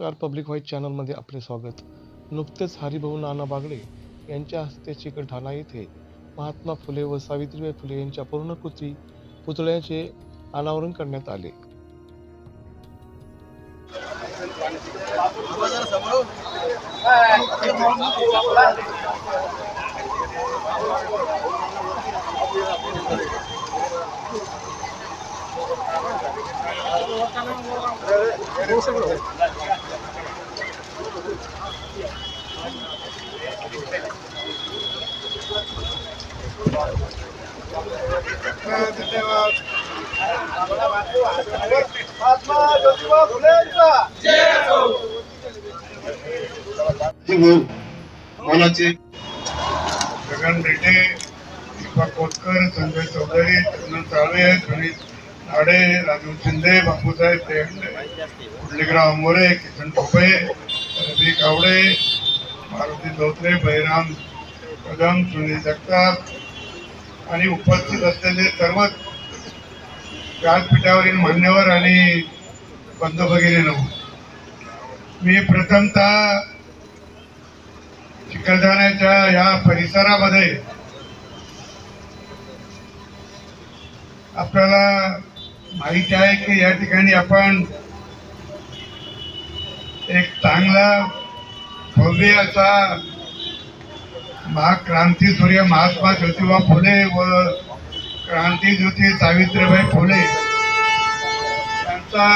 नमस्कार. Public white चॅनलमध्ये आपले स्वागत. नुकतेच हरिभाऊ नाना बागडे यांच्या हस्ते चिकलठाणा येथे महात्मा फुले व सावित्रीबाई फुले यांच्या पूर्णकृती पुतळ्याचे अनावरण करण्यात आले. Gracias. मोलाचे गगन रेटे दीपक कोतकर संजय चौधरी चंदन साळवे गणित नाडे राजू शिंदे बापूसाहेब देहंडे पुंडलिकराव अमोरे किसन टोपे रवी कावडे मारुती धोत्रे बहिराम कदम सुनील जगताप आणि उपस्थित असलेले सर्वच व्यासपीठावरील मान्यवर आणि बंधू मी प्रथमतः चिकलठाण्याच्या या परिसरामध्ये आपल्याला माहिती आहे की या ठिकाणी आपण एक चांगला भव्य असा महाक्रांती सूर्य महात्मा ज्योतिबा फुले व क्रांतीज्योती सावित्रीबाई फुले यांचा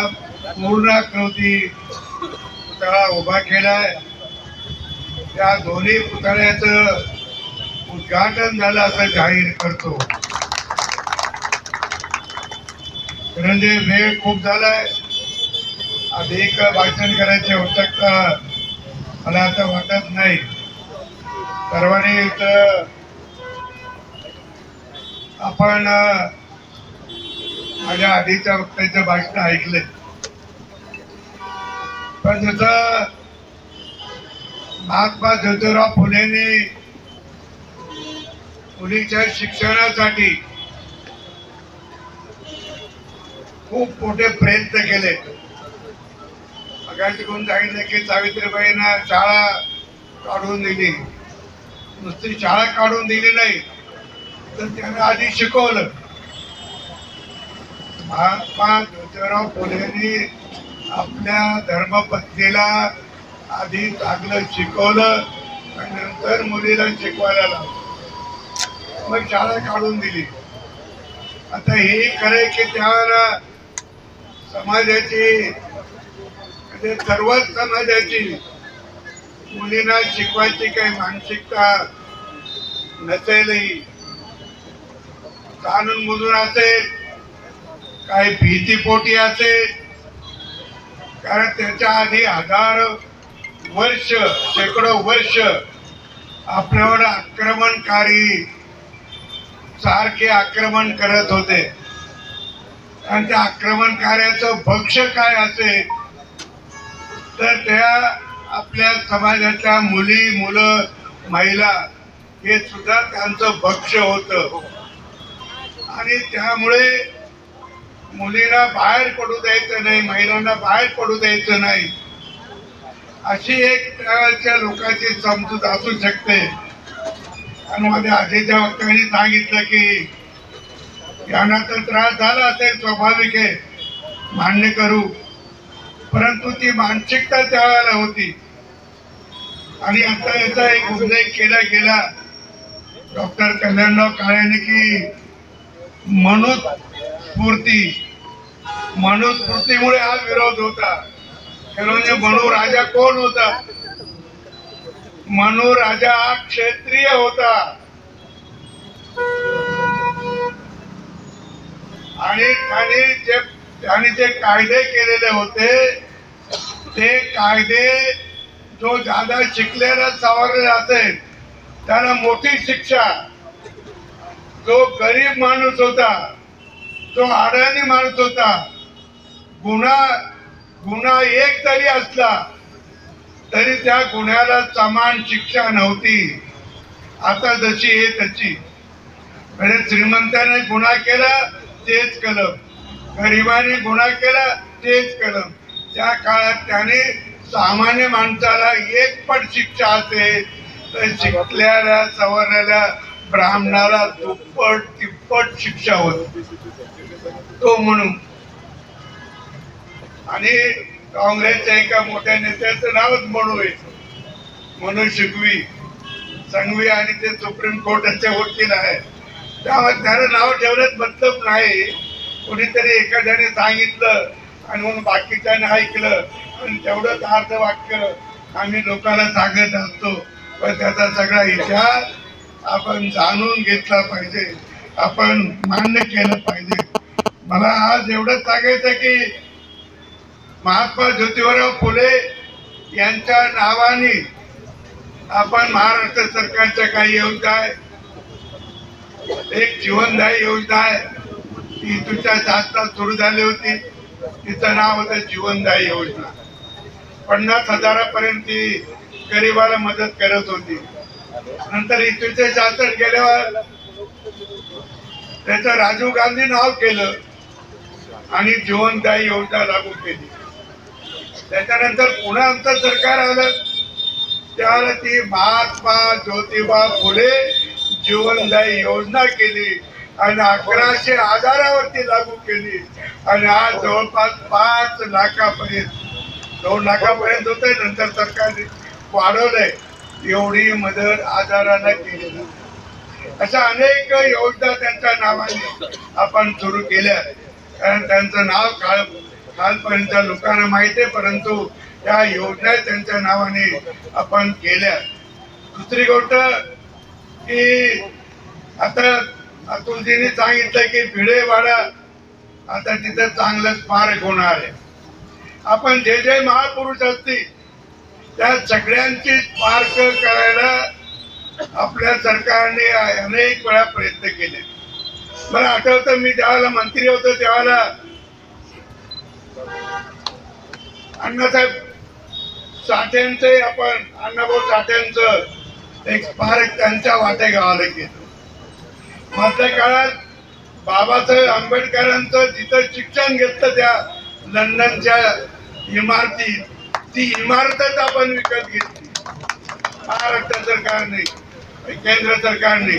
पूर्णाकृती पुतळा उभा केलाय. त्या दोन्ही पुतळ्याचं उद्घाटन झालं असं जाहीर करतो. म्हणजे वेळ खूप झालाय. अधिक भाषण करायची आवश्यकता मला आता वाटत नाही. सर्वांनी इथं आपण माझ्या आधीच्या वक्त्याचं भाषण ऐकले पण जसं महात्मा ज्योतिराव फुलेंनी मुलीच्या शिक्षणासाठी खूप मोठे प्रयत्न केले. मगाशी कोण सांगितलं की सावित्रीबाईंना शाळा काढून दिली. नुसती शाळा काढून दिली नाही. तर त्यांना आधी शिकवलं. महात्मा ज्योतिराव फुलेंनी आपल्या धर्मपत्नीला आधी चांगलं शिकवलं आणि नंतर मुलीला शिकवायला लावलं. मग शाळा काढून दिली. आता हे खरंय की त्याला समाजाची म्हणजे सर्वच समाजाची मुलींना शिकवायची काही मानसिकता नसेलही. कानून मजूर असेल काही भीतीपोटी असेल कारण त्याच्या आधी हजार वर्ष शेकडो वर्ष आपल्यावर आक्रमणकारी सारखे आक्रमण करत होते. आणि त्या आक्रमणकार्याचं भक्ष काय असेल तर त्या आपल्या समाजाच्या मुली मुलं महिला हे सुद्धा त्यांचं भक्ष होतं. आणि त्यामुळे मुलींना बाहेर पडू द्यायचं नाही महिलांना बाहेर पडू द्यायचं नाही अशी एक त्यावेळच्या लोकांची समजूत असू शकते. आणि माझ्या आधीच्या वक्त्यांनी सांगितलं की यांना तर त्रास झाला असेल स्वाभाविक आहे मान्य करू. परंतु ती मानसिकता त्यावेळेला होती. आणि आता याचा एक उल्लेख केला गेला. डॉक्टर कल्याणराव काळेने की मनुस्फूर्ती मनुस्फूर्तीमुळे हा विरोध होता. खरं म्हणजे मनू राजा कोण होता? मनू राजा हा क्षेत्रीय होता. आणि त्याने जे त्याने जे कायदे केलेले होते ते कायदे जो जादा शिकलेला सावरलेला असेल त्याला मोठी शिक्षा जो गरीब माणूस होता तो अडाणी माणूस होता गुन्हा गुन्हा एक जरी असला तरी त्या गुन्ह्याला समान शिक्षा नव्हती. आता जशी आहे तशी. म्हणजे श्रीमंताने गुन्हा केला तेच कलम. गरिबाने गुन्हा केला तेच कलम. त्या काळात त्याने सामान्य माणसाला एक पण शिक्षा असते तर शिकलेल्या सवरलेल्या ब्राह्मणाला दुप्पट तिप्पट शिक्षा होती. तो म्हणून. आणि काँग्रेसच्या एका मोठ्या नेत्याचं नावच म्हणू आहे म्हणून शिकवी संघवी आणि ते सुप्रीम कोर्टाचे वकील आहे. त्यामुळे त्याला नाव ठेवण्यात मतलब नाही. कुणीतरी एखाद्याने सांगितलं आणि म्हणून बाकीच्याने ऐकलं आणि तेवढंच अर्ध वाक्य आम्ही लोकांना सांगत असतो. पण त्याचा सगळा इतिहास आपण जाणून घेतला पाहिजे. आपण मान्य केलं पाहिजे. मला आज एवढंच सांगायचं की महात्मा ज्योतिराव फुले यांच्या नावाने आपण महाराष्ट्र सरकारच्या काही योजना आहे. एक जीवनदायी योजना आहे. ती तुमच्या शासनात सुरू झाली होती. तिचं नाव होतं जीवनदायी योजना. पन्नास हजारापर्यंत ती गरिबाला मदत करत होती. नंतर इथूचे शासन गेल्यावर त्याचं राजीव गांधी नाव केलं आणि जीवनदायी योजना लागू केली. त्याच्यानंतर पुन्हा आमचं सरकार आलं. त्यावेळेला ती महात्मा ज्योतिबा फुले जीवनदायी योजना केली आणि अकराशे आधारावरती लागू केली. आणि आज जवळपास पाच लाखापर्यंत दोन लाखापर्यंत होत नंतर सरकारने वाढवलंय. एवढी मदत आजाराला केली अशा अनेक योजना त्यांच्या नावाने आपण सुरू केल्या. कारण त्यांचं नाव काळ कालपर्यंत लोकांना माहिती आहे परंतु त्या योजना त्यांच्या नावाने आपण केल्या. दुसरी गोष्ट की आता अतुलजीने सांगितलं की भिडेवाडा आता तिथं चांगलं स्मारक होणार आहे. आपण जे जे महापुरुष असतील सगळ्यांची पार्क करायला आपल्या सरकारने अनेक वेळा प्रयत्न केले. मला आठवतं मी ज्यावेळेला मंत्री होतो त्यावेळेला अण्णासाहेब साठ्यांचे आपण अण्णाभाऊ साठ्यांचं एक स्मारक त्यांच्या वाटे गावाला केलं मधल्या काळात बाबासाहेब आंबेडकरांचं जिथं शिक्षण घेतलं त्या लंडनच्या इमारतीत ती इमारतच आपण विकत घेतली. महाराष्ट्र सरकारने केंद्र सरकारने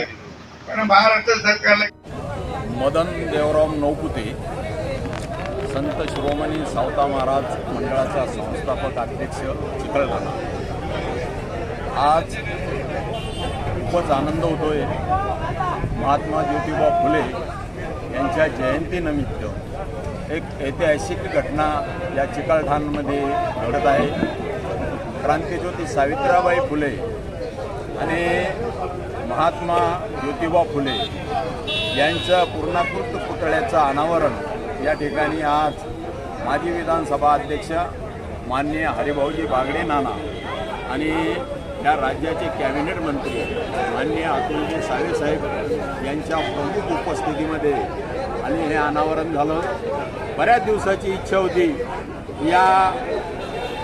पण महाराष्ट्र सरकारला मदन देवराम नौपुते संत शिरोमणी सावता महाराज मंडळाचा संस्थापक अध्यक्ष चिकलठाणा आज खूपच आनंद होतोय. महात्मा ज्योतिबा फुले यांच्या जयंतीनिमित्त एक ऐतिहासिक घटना या चिकलठाणमध्ये घडत आहे. क्रांतीज्योती सावित्रीबाई फुले आणि महात्मा ज्योतिबा फुले यांचं पूर्णाकृत पुतळ्याचं अनावरण या ठिकाणी आज माजी विधानसभा अध्यक्ष माननीय हरिभाऊजी बागडे नाना आणि या राज्याचे कॅबिनेट मंत्री माननीय अतुलजी सावेसाहेब यांच्या प्रमुख उपस्थितीमध्ये आणि हे अनावरण झालं. बऱ्याच दिवसाची इच्छा होती. या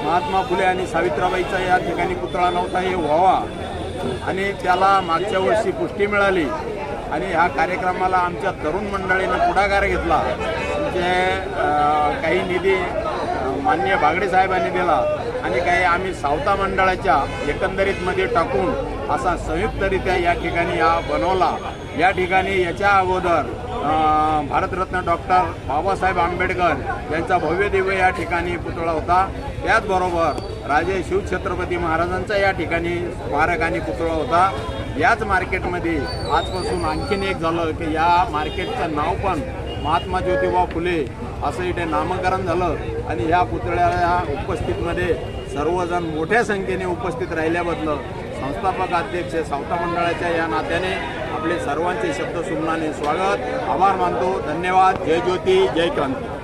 महात्मा फुले आणि सावित्राबाईचा या ठिकाणी पुतळा नव्हता हे व्हावा. आणि त्याला मागच्या वर्षी पुष्टी मिळाली. आणि ह्या कार्यक्रमाला आमच्या तरुण मंडळीनं पुढाकार घेतला. म्हणजे, जे काही निधी मान्य माननीय बागडे साहेबांनी दिला. आणि काही आम्ही सावता मंडळाच्या एकंदरीतमध्ये टाकून असा संयुक्तरित्या या ठिकाणी हा बनवला. या ठिकाणी याच्या अगोदर भारतरत्न डॉक्टर बाबासाहेब आंबेडकर यांचा भव्य दिव्य या ठिकाणी पुतळा होता. त्याचबरोबर राजे शिवछत्रपती महाराजांचा या ठिकाणी स्मारक आणि पुतळा होता. याच मार्केटमध्ये आजपासून आणखीन एक झालं की या मार्केटचं नाव पण महात्मा ज्योतिबा फुले असं इथे नामकरण झालं. आणि ह्या पुतळ्याला उपस्थितमध्ये सर्वजण मोठ्या संख्येने उपस्थित राहिल्याबद्दल संस्थापक अध्यक्ष सावता मंडळाच्या या नात्याने आपले सर्वांचे शब्द सुमनाने स्वागत. आभार मानतो. धन्यवाद. जय ज्योती. जय क्रांती.